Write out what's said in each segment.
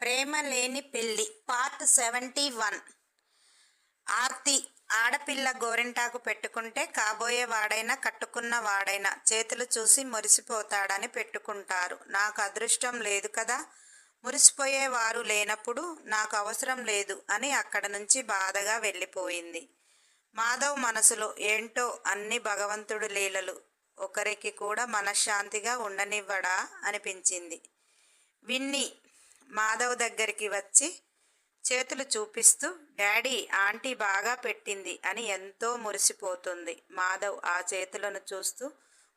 ప్రేమ లేని పెళ్ళి part seventy one. Aarti ఆడపిల్ల గోరింటాకు పెట్టుకుంటే కాబోయే వాడైనా కట్టుకున్న వాడైనా చేతులు చూసి మురిసిపోతాడని పెట్టుకుంటారు. నాకు అదృష్టం లేదు కదా మురిసిపోయేవారు లేనప్పుడు నాకు అవసరం లేదు అని అక్కడ నుంచి బాధగా వెళ్ళిపోయింది. మాధవ్ మనసులో ఏంటో అన్ని భగవంతుడు లీలలు ఒకరికి కూడా మనశ్శాంతిగా ఉండనివ్వడా అనిపించింది. విన్ని మాధవ్ దగ్గరికి వచ్చి చేతులు చూపిస్తూ డాడీ ఆంటీ బాగా పెట్టింది అని ఎంతో మురిసిపోతుంది. మాధవ్ ఆ చేతులను చూస్తూ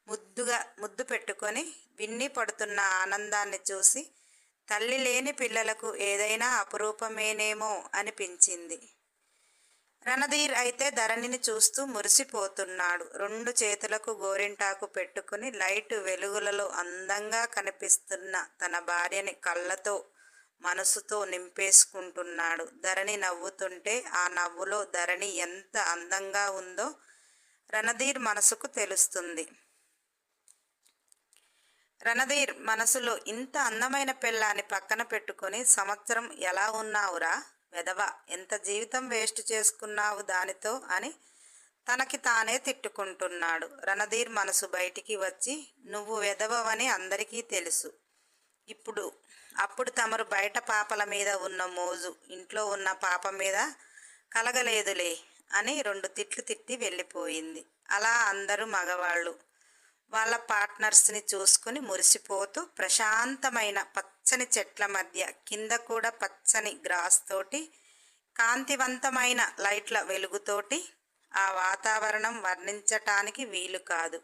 ముద్దుగా ముద్దు పెట్టుకొని విన్ని పడుతున్న ఆనందాన్ని చూసి తల్లి లేని పిల్లలకు ఏదైనా అపురూపమేనేమో అనిపించింది. రణధీర్ అయితే ధరణిని చూస్తూ మురిసిపోతున్నాడు. రెండు చేతులకు గోరింటాకు పెట్టుకుని లైట్ వెలుగులలో అందంగా కనిపిస్తున్న తన భార్యని కళ్ళతో మనసుతో నింపేసుకుంటున్నాడు. ధరణి నవ్వుతుంటే ఆ నవ్వులో ధరణి ఎంత అందంగా ఉందో రణధీర్ మనసుకు తెలుస్తుంది. రణధీర్ మనసులో ఇంత అందమైన పిల్లాన్ని పక్కన పెట్టుకొని సంవత్సరం ఎలా ఉన్నావురా? వెధవ ఎంత జీవితం వేస్ట్ చేసుకున్నావు దానితో అని తనకి తానే తిట్టుకుంటున్నాడు. రణధీర్ మనసు బయటికి వచ్చి నువ్వు వెధవని అందరికీ తెలుసు. ఇప్పుడు అప్పుడు తమరు బయట పాపల మీద ఉన్న మోజు ఇంట్లో ఉన్న పాప మీద కలగలేదులే అని రెండు తిట్లు తిట్టి వెళ్ళిపోయింది. అలా అందరూ మగవాళ్ళు. వాళ్ళ పార్ట్నర్స్ని చూసుకుని మురిసిపోతూ ప్రశాంతమైన పచ్చని చెట్ల మధ్య కింద కూడా పచ్చని గ్రాస్ తోటి కాంతివంతమైన లైట్ల వెలుగుతోటి ఆ వాతావరణం వర్ణించటానికి వీలు కాదు.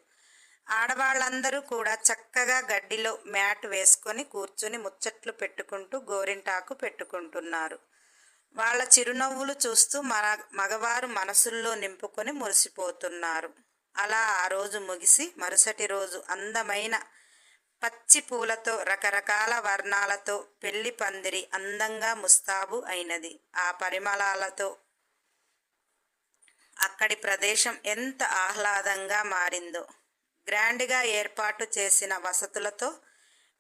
ఆడవాళ్ళందరూ కూడా చక్కగా గడ్డిలో మ్యాట్ వేసుకొని కూర్చుని ముచ్చట్లు పెట్టుకుంటూ గోరింటాకు పెట్టుకుంటున్నారు. వాళ్ళ చిరునవ్వులు చూస్తూ మన మగవారు మనసుల్లో నింపుకొని మురిసిపోతున్నారు. అలా ఆ రోజు ముగిసి మరుసటి రోజు అందమైన పచ్చి పూలతో రకరకాల వర్ణాలతో పెళ్ళి పందిరి అందంగా ముస్తాబు అయినది. ఆ పరిమళాలతో అక్కడి ప్రదేశం ఎంత ఆహ్లాదంగా మారిందో. గ్రాండ్గా ఏర్పాటు చేసిన వసతులతో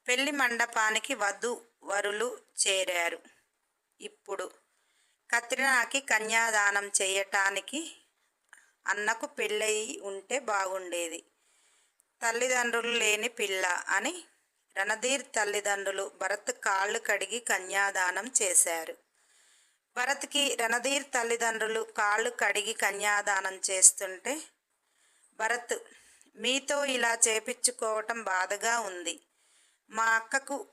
పెళ్ళి మండపానికి వధు వరులు చేరారు. ఇప్పుడు కత్రినాకి కన్యాదానం చేయటానికి అన్నకు పెళ్ళయి ఉంటే బాగుండేది. తల్లిదండ్రులు లేని పిల్ల అని రణధీర్ తల్లిదండ్రులు భరత్ కాళ్ళు కడిగి కన్యాదానం చేశారు. భరత్కి రణధీర్ తల్లిదండ్రులు కాళ్ళు కడిగి కన్యాదానం చేస్తుంటే భరత్ మీతో ఇలా చేపించుకోవటం బాధగా ఉంది. మా అక్కకు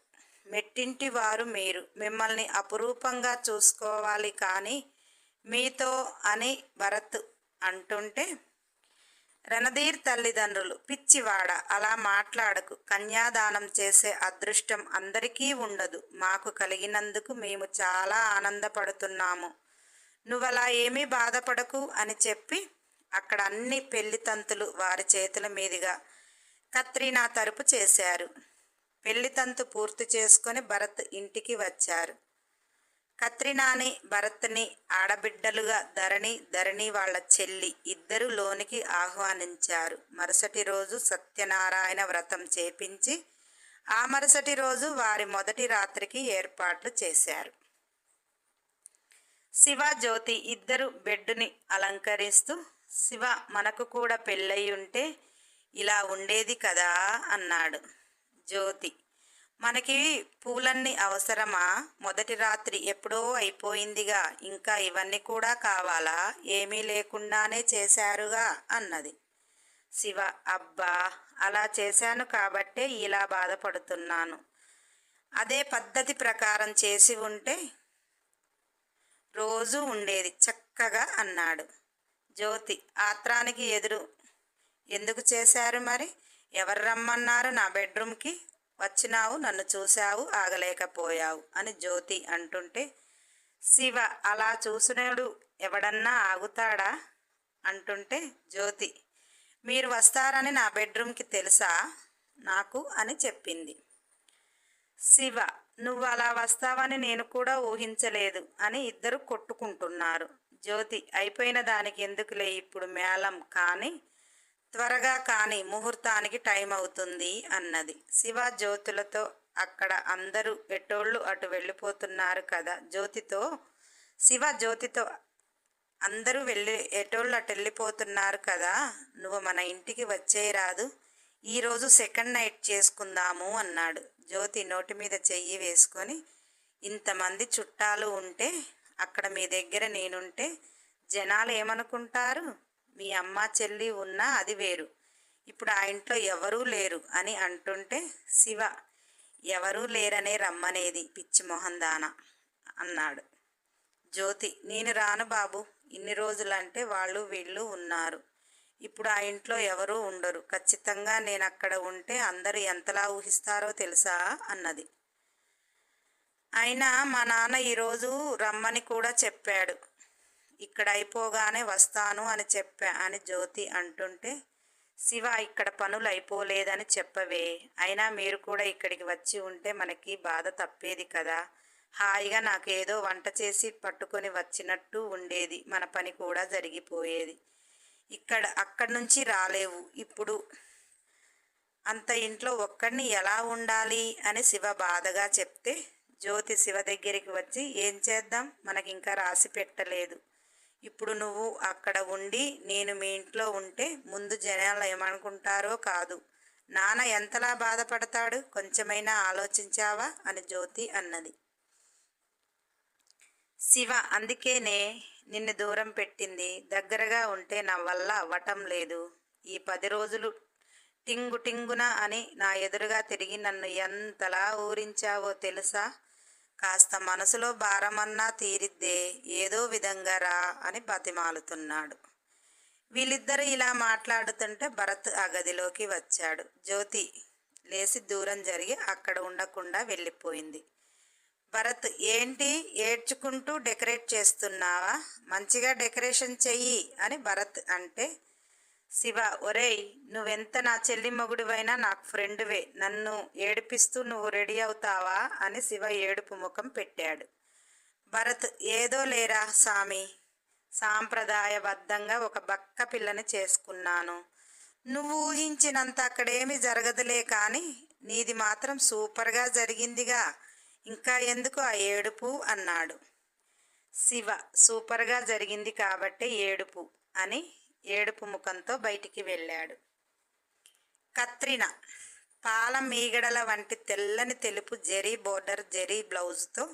మెట్టింటి వారు మీరు. మిమ్మల్ని అపురూపంగా చూసుకోవాలి కానీ మీతో అని భరత్ అంటుంటే రణధీర్ తల్లిదండ్రులు పిచ్చివాడ అలా మాట్లాడకు. కన్యాదానం చేసే అదృష్టం అందరికీ ఉండదు. మాకు కలిగినందుకు మేము చాలా ఆనందపడుతున్నాము. నువ్వలా ఏమీ బాధపడకు అని చెప్పి అక్కడ అన్ని పెళ్ళి తంతులు వారి చేతుల మీదుగా కత్రీనా తరపు చేశారు. పెళ్ళి తంతు పూర్తి చేసుకొని భరత్ ఇంటికి వచ్చారు. కత్రినాని భరత్ని ఆడబిడ్డలుగా ధరణి ధరణి వాళ్ళ చెల్లి ఇద్దరు లోనికి ఆహ్వానించారు. మరుసటి రోజు సత్యనారాయణ వ్రతం చేపించి ఆ మరుసటి రోజు వారి మొదటి రాత్రికి ఏర్పాట్లు చేశారు. శివ జ్యోతి ఇద్దరు బెడ్డుని అలంకరిస్తూ శివ మనకు కూడా పెళ్ళయి ఉంటే ఇలా ఉండేది కదా అన్నాడు జ్యోతి. మనకి పూలన్నీ అవసరమా? మొదటి రాత్రి ఎప్పుడో అయిపోయిందిగా ఇంకా ఇవన్నీ కూడా కావాలా? ఏమీ లేకుండానే చేశారుగా అన్నది. శివ అబ్బా అలా చేశాను కాబట్టే ఇలా బాధపడుతున్నాను. అదే పద్ధతి ప్రకారం చేసి ఉంటే రోజు ఉండేది చక్కగా అన్నాడు. జ్యోతి ఆత్రానికి ఎదురు. ఎందుకు చేశారు మరి? ఎవరు రమ్మన్నారు? నా బెడ్రూమ్కి వచ్చినావు నన్ను చూశావు ఆగలేకపోయావు అని జ్యోతి అంటుంటే శివ అలా చూసినడు ఎవడన్నా ఆగుతాడా? అంటుంటే జ్యోతి మీరు వస్తారని నా బెడ్రూమ్కి తెలుసా? నాకు అని చెప్పింది. శివ నువ్వు అలా వస్తావని నేను కూడా ఊహించలేదు అని ఇద్దరు కొట్టుకుంటున్నారు. జ్యోతి అయిపోయిన దానికి ఎందుకులే ఇప్పుడు మేళం కానీ త్వరగా కానీ ముహూర్తానికి టైం అవుతుంది అన్నది. శివ జ్యోతులతో అక్కడ అందరూ ఎటోళ్ళు అటు వెళ్ళిపోతున్నారు కదా జ్యోతితో శివ జ్యోతితో అందరూ వెళ్ళి ఎటోళ్ళు అటు వెళ్ళిపోతున్నారు కదా నువ్వు మన ఇంటికి వచ్చేయరాదు ఈరోజు సెకండ్ నైట్ చేసుకుందాము అన్నాడు. జ్యోతి నోటి మీద చెయ్యి వేసుకొని ఇంతమంది చుట్టాలు ఉంటే అక్కడ మీ దగ్గర నేనుంటే జనాలు ఏమనుకుంటారు? మీ అమ్మ చెల్లి ఉన్నా అది వేరు. ఇప్పుడు ఆ ఇంట్లో ఎవరూ లేరు అని అంటుంటే శివ ఎవరూ లేరనే రమ్మనేది పిచ్చి మొహం దాన అన్నాడు. జ్యోతి నేను రాను బాబు. ఇన్ని రోజులంటే వాళ్ళు వీళ్ళు ఉన్నారు. ఇప్పుడు ఆ ఇంట్లో ఎవరూ ఉండరు. ఖచ్చితంగా నేను అక్కడ ఉంటే అందరూ ఎంతలా ఊహిస్తారో తెలుసా? అన్నది. అయినా మా నాన్న ఈరోజు రమ్మని కూడా చెప్పాడు. ఇక్కడ అయిపోగానే వస్తాను అని చెప్పా అని జ్యోతి అంటుంటే శివ ఇక్కడ పనులు అయిపోలేదని చెప్పవే. అయినా మీరు కూడా ఇక్కడికి వచ్చి ఉంటే మనకి బాధ తప్పేది కదా. హాయిగా నాకు ఏదో వంట చేసి పట్టుకొని వచ్చినట్టు ఉండేది. మన పని కూడా జరిగిపోయేది. ఇక్కడ అక్కడి నుంచి రాలేవు. ఇప్పుడు అంత ఇంట్లో ఒక్కడిని ఎలా ఉండాలి అని శివ బాధగా చెప్తే జ్యోతి శివ దగ్గరికి వచ్చి ఏం చేద్దాం? మనకి ఇంకా రాసి పెట్టలేదు. ఇప్పుడు నువ్వు అక్కడ ఉండి నేను మీ ఇంట్లో ఉంటే ముందు జనాలు ఏమనుకుంటారో కాదు. నాన్న ఎంతలా బాధపడతాడు? కొంచెమైనా ఆలోచించావా? అని జ్యోతి అన్నది. శివ అందుకేనే నిన్ను దూరం పెట్టింది. దగ్గరగా ఉంటే నా వల్ల అవ్వటం లేదు. ఈ పది రోజులు టింగు టింగున అని నా ఎదురుగా తిరిగి నన్ను ఎంతలా ఊరించావో తెలుసా? కాస్త మనసులో భారమన్నా తీరిద్దే ఏదో విధంగా రా అని బతిమాలుతున్నాడు. వీళ్ళిద్దరూ ఇలా మాట్లాడుతుంటే భరత్ ఆ గదిలోకి వచ్చాడు. జ్యోతి లేచి దూరం జరిగి అక్కడ ఉండకుండా వెళ్ళిపోయింది. భరత్ ఏంటి? ఏడ్చుకుంటూ డెకరేట్ చేస్తున్నావా? మంచిగా డెకరేషన్ చెయ్యి అని భరత్ అంటే శివ ఒరేయ్ నువ్వెంత నా చెల్లి మొగుడివైనా నాకు ఫ్రెండువే. నన్ను ఏడిపిస్తూ నువ్వు రెడీ అవుతావా? అని శివ ఏడుపు ముఖం పెట్టాడు. భరత్ ఏదో లేరా స్వామి సాంప్రదాయబద్ధంగా ఒక బక్క పిల్లని చేసుకున్నాను. నువ్వు ఊహించినంత అక్కడేమీ జరగదులే కానీ నీది మాత్రం సూపర్గా జరిగిందిగా. ఇంకా ఎందుకు ఆ ఏడుపు? అన్నాడు. శివ సూపర్గా జరిగింది కాబట్టి ఏడుపు అని ఏడుపు ముఖంతో బయటికి వెళ్ళాడు. కత్రినా పాల మీగడల వంటి తెల్లని తెలుపు జెరీ బోర్డర్ జెరీ బ్లౌజ్తో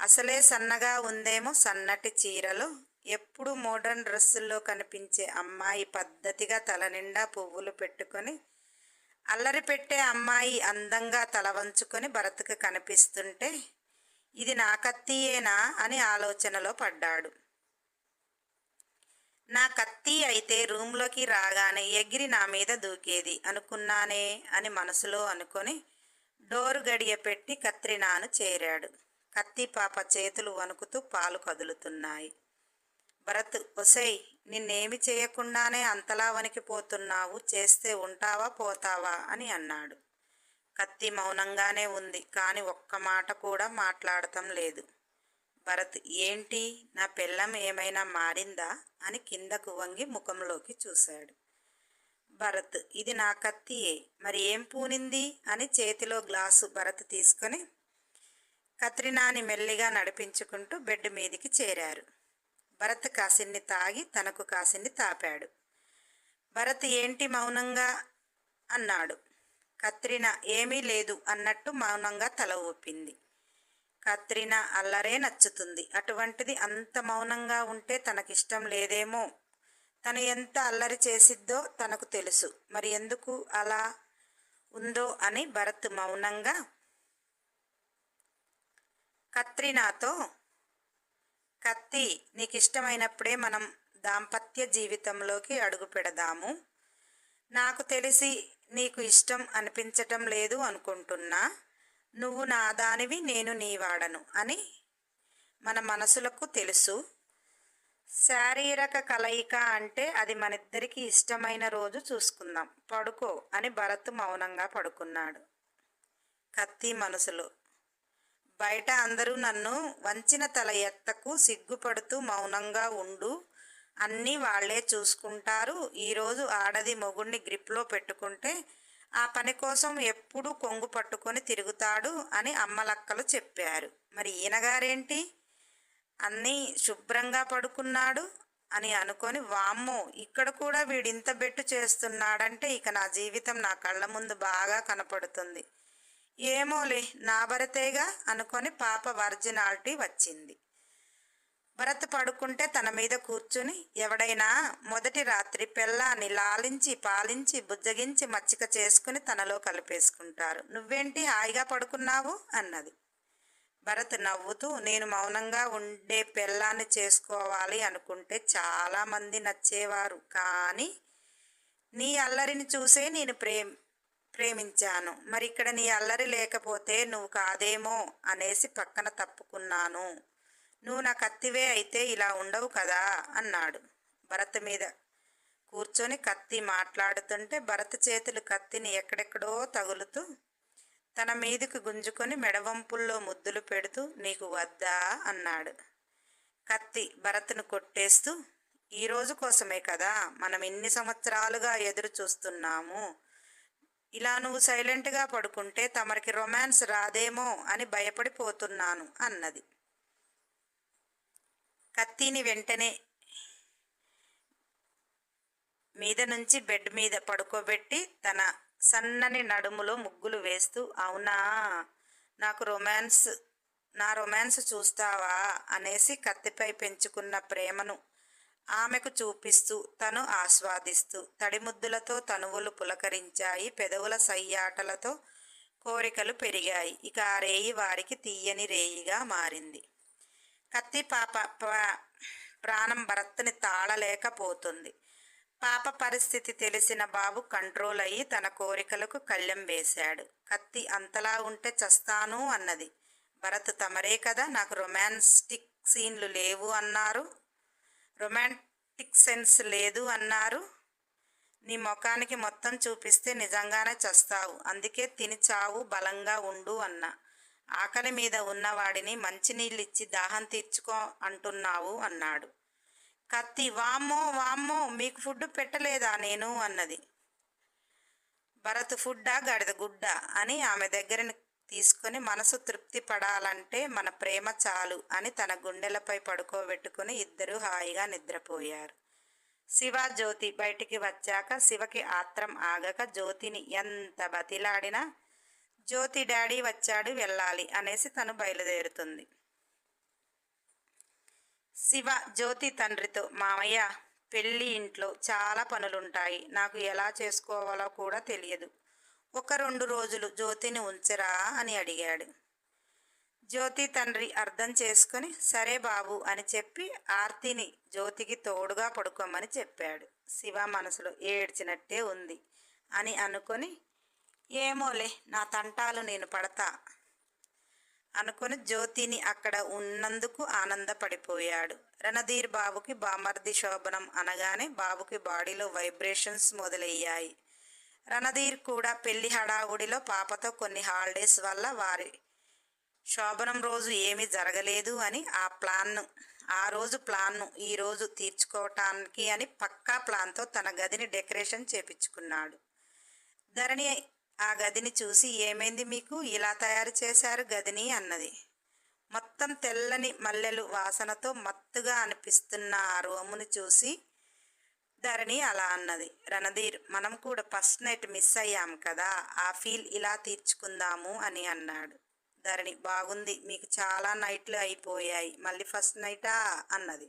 అసలే సన్నగా ఉందేమో సన్నటి చీరలో ఎప్పుడు మోడర్న్ డ్రెస్సుల్లో కనిపించే అమ్మాయి పద్ధతిగా తల నిండా పువ్వులు పెట్టుకొని అల్లరి పెట్టే అమ్మాయి అందంగా తల వంచుకొని భరత్కు కనిపిస్తుంటే ఇది నా కత్తియేనా అని ఆలోచనలో పడ్డాడు. నా కత్తి అయితే రూమ్లోకి రాగానే ఎగిరి నా మీద దూకేది. అనుకున్నానే అని మనసులో అనుకొని డోరు గడియ పెట్టి కత్రినాను చేరాడు. కత్తి పాప చేతులు వణుకుతూ పాలు కదులుతున్నాయి. భరత్ ఒసేయ్ నిన్నేమి చేయకుండానే అంతలా వణికిపోతున్నావు. చేస్తే ఉంటావా పోతావా అని అన్నాడు. కత్తి మౌనంగానే ఉంది కానీ ఒక్క మాట కూడా మాట్లాడటం లేదు. భరత్ ఏంటి? నా పిల్లం ఏమైనా మారిందా? అని కిందకు వంగి ముఖంలోకి చూశాడు. భరత్ ఇది నా కత్తియే. మరి ఏం పూనింది? అని చేతిలో గ్లాసు భరత్ తీసుకొని కత్రినాని మెల్లిగా నడిపించుకుంటూ బెడ్ మీదికి చేరారు. భరత్ కాసిన్ని తాగి తనకు కాసిన్ని తాపాడు. భరత్ ఏంటి మౌనంగా? అన్నాడు. కత్రిన ఏమీ లేదు అన్నట్టు మౌనంగా తల ఊపింది. కత్రినా అల్లరే నచ్చుతుంది. అటువంటిది అంత మౌనంగా ఉంటే తనకిష్టం లేదేమో. తను ఎంత అల్లరి చేసిద్దో తనకు తెలుసు. మరి ఎందుకు అలా ఉందో అని భరత్ మౌనంగా కత్రినాతో కత్తి నీకు ఇష్టమైనప్పుడే మనం దాంపత్య జీవితంలోకి అడుగు పెడదాము. నాకు తెలిసి నీకు ఇష్టం అనిపించటం లేదు అనుకుంటున్నా. నువ్వు నా దానివి నేను నీ వాడను అని మన మనసులకు తెలుసు. శారీరక కలయిక అంటే అది మనిద్దరికి ఇష్టమైన రోజు చూసుకుందాం. పడుకో అని భరత్ మౌనంగా పడుకున్నాడు. కత్తి మనసులో. బయట అందరూ నన్ను వంచిన తల ఎత్తకు సిగ్గుపడుతూ మౌనంగా ఉండు. అన్నీ వాళ్ళే చూసుకుంటారు. ఈరోజు ఆడది మొగుణ్ణి గ్రిప్లో పెట్టుకుంటే ఆ పని కోసం ఎప్పుడూ కొంగు పట్టుకొని తిరుగుతాడు అని అమ్మలక్కలు చెప్పారు. మరి ఈయనగారేంటి అన్నీ శుభ్రంగా పడుకున్నాడు అని అనుకొని వామ్మో ఇక్కడ కూడా వీడింత బెట్టు చేస్తున్నాడంటే ఇక నా జీవితం నా కళ్ళ ముందు బాగా కనపడుతుంది. ఏమోలే నా భరతేగా అనుకొని పాప వర్జినాలిటీ వచ్చింది. భరత్ పడుకుంటే తన మీద కూర్చుని ఎవడైనా మొదటి రాత్రి పెళ్ళాన్ని లాలించి పాలించి బుజ్జగించి మచ్చిక చేసుకుని తనలో కలిపేసుకుంటారు. నువ్వేంటి హాయిగా పడుకున్నావు? అన్నది. భరత్ నవ్వుతూ నేను మౌనంగా ఉండే పెళ్ళాన్ని చేసుకోవాలి అనుకుంటే చాలామంది నచ్చేవారు. కానీ నీ అల్లరిని చూసే నేను ప్రేమ్ ప్రేమించాను. మరి ఇక్కడ నీ అల్లరి లేకపోతే నువ్వు కాదేమో అనేసి పక్కన తప్పుకున్నాను. నువ్వు నా కత్తివే అయితే ఇలా ఉండవు కదా అన్నాడు. భరత్ మీద కూర్చొని కత్తి మాట్లాడుతుంటే భరత్ చేతులు కత్తిని ఎక్కడెక్కడో తగులుతూ తన మీదకు గుంజుకొని మెడవంపుల్లో ముద్దులు పెడుతూ నీకు వద్దా? అన్నాడు. కత్తి భరత్ను కొట్టేస్తూ ఈ రోజు కోసమే కదా మనం ఎన్ని సంవత్సరాలుగా ఎదురు చూస్తున్నాము. ఇలా నువ్వు సైలెంట్గా పడుకుంటే తమరికి రొమాన్స్ రాదేమో అని భయపడిపోతున్నాను అన్నది. కత్తిని వెంటనే మీద నుంచి బెడ్ మీద పడుకోబెట్టి తన సన్నని నడుములో ముగ్గులు వేస్తూ అవునా? నాకు రొమాన్స్ నా రొమాన్స్ చూస్తావా? అనేసి కత్తిపై పెంచుకున్న ప్రేమను ఆమెకు చూపిస్తూ తను ఆస్వాదిస్తూ తడిముద్దులతో తనువులు పులకరించాయి పెదవుల సయ్యాటలతో కోరికలు పెరిగాయి. ఇక ఆ రేయి వారికి తీయని రేయిగా మారింది. కత్తి పాప ప్రా- ప్రాణం భరత్ని తాళలేకపోతుంది. పాప పరిస్థితి తెలిసిన బాబు కంట్రోల్ అయ్యి తన కోరికలకు కళ్ళెం వేశాడు. కత్తి అంతలా ఉంటే చస్తాను అన్నది. భరత్ తమరే కదా నాకు రొమాన్స్టిక్ సీన్లు లేవు అన్నారు. రొమాంటిక్ సెన్స్ లేదు అన్నారు. నీ ముఖానికి మొత్తం చూపిస్తే నిజంగానే చస్తావు. అందుకే తిని చావు బలంగా ఉండు అన్నా. ఆకలి మీద ఉన్నవాడిని మంచినీళ్ళిచ్చి దాహం తీర్చుకో అంటున్నావు అన్నాడు. కత్తి వామ్మో వామ్మో మీకు ఫుడ్ పెట్టలేదా నేను? అన్నది. భరత్ ఫుడ్డా గడిద గుడ్డ? అని ఆమె దగ్గరని తీసుకొని మనసు తృప్తి పడాలంటే మన ప్రేమ చాలు అని తన గుండెలపై పడుకోబెట్టుకుని ఇద్దరు హాయిగా నిద్రపోయారు. శివ జ్యోతి బయటికి వచ్చాక శివకి ఆత్రం ఆగక జ్యోతిని ఎంత బతిలాడినా జ్యోతి డాడీ వచ్చాడు వెళ్ళాలి అనేసి తను బయలుదేరుతుంది. శివ జ్యోతి తండ్రితో మామయ్య పెళ్ళి ఇంట్లో చాలా పనులుంటాయి. నాకు ఎలా చేసుకోవాలో కూడా తెలియదు. ఒక రెండు రోజులు జ్యోతిని ఉంచరా? అని అడిగాడు. జ్యోతి తండ్రి అర్థం చేసుకొని సరే బాబు అని చెప్పి ఆర్తిని జ్యోతికి తోడుగా పడుకోమని చెప్పాడు. శివ మనసులో ఏడ్చినట్టే ఉంది అని అనుకొని ఏమోలే నా తంటాలు నేను పడతా అనుకుని జ్యోతిని అక్కడ ఉన్నందుకు ఆనందపడిపోయాడు. రణధీర్ బాబుకి బామర్ది శోభనం అనగానే బాబుకి బాడీలో వైబ్రేషన్స్ మొదలయ్యాయి. రణధీర్ కూడా పెళ్ళి హడావుడిలో పాపతో కొన్ని హాలిడేస్ వల్ల వారి శోభనం రోజు ఏమీ జరగలేదు అని ఆ ప్లాన్ను ఆ రోజు ప్లాన్ను ఈ రోజు తీర్చుకోవటానికి అని పక్కా ప్లాన్తో తన గదిని డెకరేషన్ చేపించుకున్నాడు. ధరణి ఆ గదిని చూసి ఏమైంది మీకు? ఇలా తయారు చేశారు గదిని అన్నది. మొత్తం తెల్లని మల్లెలు వాసనతో మత్తుగా అనిపిస్తున్న ఆ రూముని చూసి ధరణి అలా అన్నది. రణధీర్ మనం కూడా ఫస్ట్ నైట్ మిస్ అయ్యాం కదా ఆ ఫీల్ ఇలా తీర్చుకుందాము అని అన్నాడు. ధరణి బాగుంది మీకు చాలా నైట్లు అయిపోయాయి మళ్ళీ ఫస్ట్ నైటా అన్నది.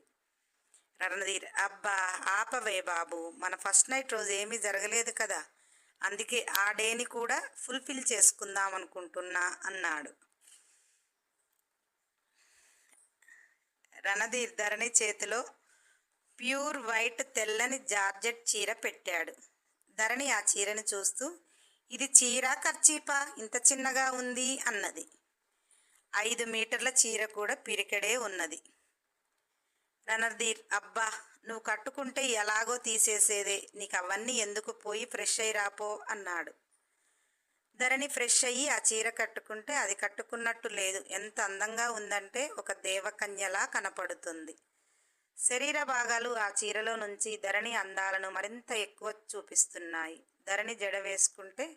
రణధీర్ అబ్బా ఆపవే బాబు మన ఫస్ట్ నైట్ రోజు ఏమీ జరగలేదు కదా. అందుకే ఆ డేని కూడా ఫుల్ఫిల్ చేసుకుందాం అనుకుంటున్నా అన్నాడు. రణధీర్ ధరణి చేతిలో ప్యూర్ వైట్ తెల్లని జార్జెట్ చీర పెట్టాడు. ధరణి ఆ చీరని చూస్తూ ఇది చీర ఖర్చీపా? ఇంత చిన్నగా ఉంది అన్నది. ఐదు మీటర్ల చీర కూడా పిరికెడే ఉన్నది. రణధీర్ అబ్బా! నువ్వు కట్టుకుంటే ఎలాగో తీసేసేదే నీకు అవన్నీ ఎందుకు పోయి ఫ్రెష్ అయి రాపో అన్నాడు. ధరణి ఫ్రెష్ అయ్యి ఆ చీర కట్టుకుంటే అది కట్టుకున్నట్టు లేదు. ఎంత అందంగా ఉందంటే ఒక దేవకన్యలా కనపడుతుంది. శరీర భాగాలు ఆ చీరలో నుంచి ధరణి అందాలను మరింత ఎక్కువ చూపిస్తున్నాయి. ధరణి జడ వేసుకుంటే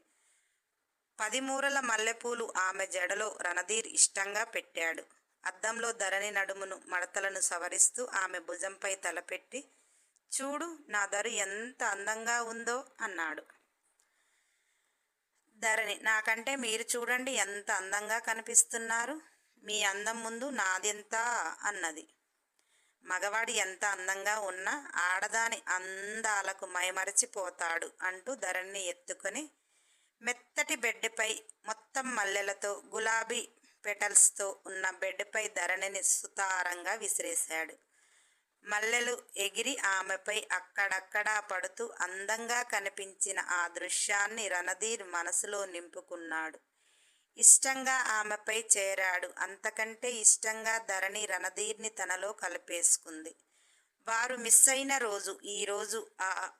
పదిమూరల మల్లెపూలు ఆమె జడలో రణధీర్ ఇష్టంగా పెట్టాడు. అద్దంలో ధరణి నడుమును మడతలను సవరిస్తూ ఆమె భుజంపై తలపెట్టి చూడు నా దరు ఎంత అందంగా ఉందో అన్నాడు. ధరణి నాకంటే మీరు చూడండి ఎంత అందంగా కనిపిస్తున్నారు. మీ అందం ముందు నాదెంత అన్నది. మగవాడు ఎంత అందంగా ఉన్నా ఆడదాని అందాలకు మైమరచిపోతాడు అంటూ ధరణిని ఎత్తుకొని మెత్తటి బెడ్డిపై మొత్తం మల్లెలతో గులాబీ పెటల్స్తో ఉన్న బెడ్పై ధరణిని సుతారంగా విసిరేశాడు. మల్లెలు ఎగిరి ఆమెపై అక్కడక్కడా పడుతూ అందంగా కనిపించిన ఆ దృశ్యాన్ని రణధీర్ మనసులో నింపుకున్నాడు. ఇష్టంగా ఆమెపై చేరాడు. అంతకంటే ఇష్టంగా ధరణి రణధీర్ని తనలో కలిపేసుకుంది. వారు మిస్ అయిన రోజు ఈరోజు ఆ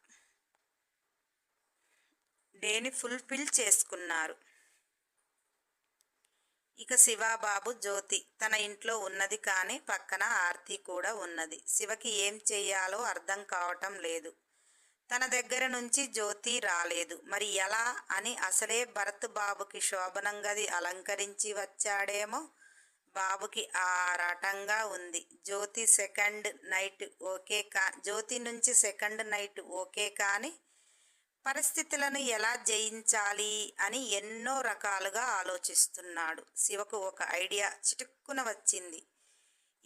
డేని ఫుల్ఫిల్ చేసుకున్నారు. ఇక శివాబాబు జ్యోతి తన ఇంట్లో ఉన్నది కానీ పక్కన ఆర్తి కూడా ఉన్నది. శివకి ఏం చెయ్యాలో అర్థం కావటం లేదు. తన దగ్గర నుంచి జ్యోతి రాలేదు. మరి ఎలా అని అసలే భరత్ బాబుకి శోభనంగది అలంకరించి వచ్చాడేమో? బాబుకి ఆరాటంగా ఉంది. జ్యోతి సెకండ్ నైట్ ఓకే కా జ్యోతి నుంచి సెకండ్ నైట్ ఓకే కానీ పరిస్థితులను ఎలా జయించాలి అని ఎన్నో రకాలుగా ఆలోచిస్తున్నాడు. శివకు ఒక ఐడియా చిటుక్కున వచ్చింది.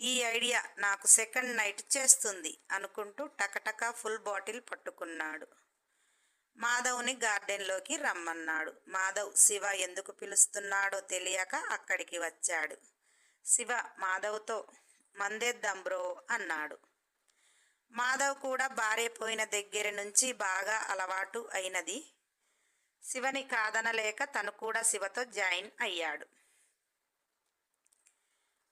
ఈ ఐడియా నాకు సెకండ్ నైట్ చేస్తుంది అనుకుంటూ టకటక ఫుల్ బాటిల్ పట్టుకున్నాడు. మాధవ్ని గార్డెన్లోకి రమ్మన్నాడు. మాధవ్ శివ ఎందుకు పిలుస్తున్నాడో తెలియక అక్కడికి వచ్చాడు. శివ మాధవ్తో మందేద్దాం బ్రో అన్నాడు. మాధవ్ కూడా భార్య పోయిన దగ్గర నుంచి బాగా అలవాటు అయినది. శివని కాదనలేక తను కూడా శివతో జాయిన్ అయ్యాడు.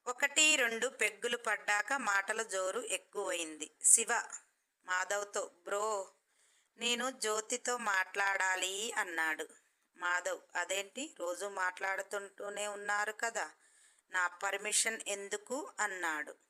ఒకటి రెండు పెగ్గులు పడ్డాక మాటల జోరు ఎక్కువైంది. శివ మాధవ్తో బ్రో నేను జ్యోతితో మాట్లాడాలి అన్నాడు. మాధవ్ అదేంటి? రోజు మాట్లాడుతుంటూనే ఉన్నారు కదా. నా పర్మిషన్ ఎందుకు? అన్నాడు.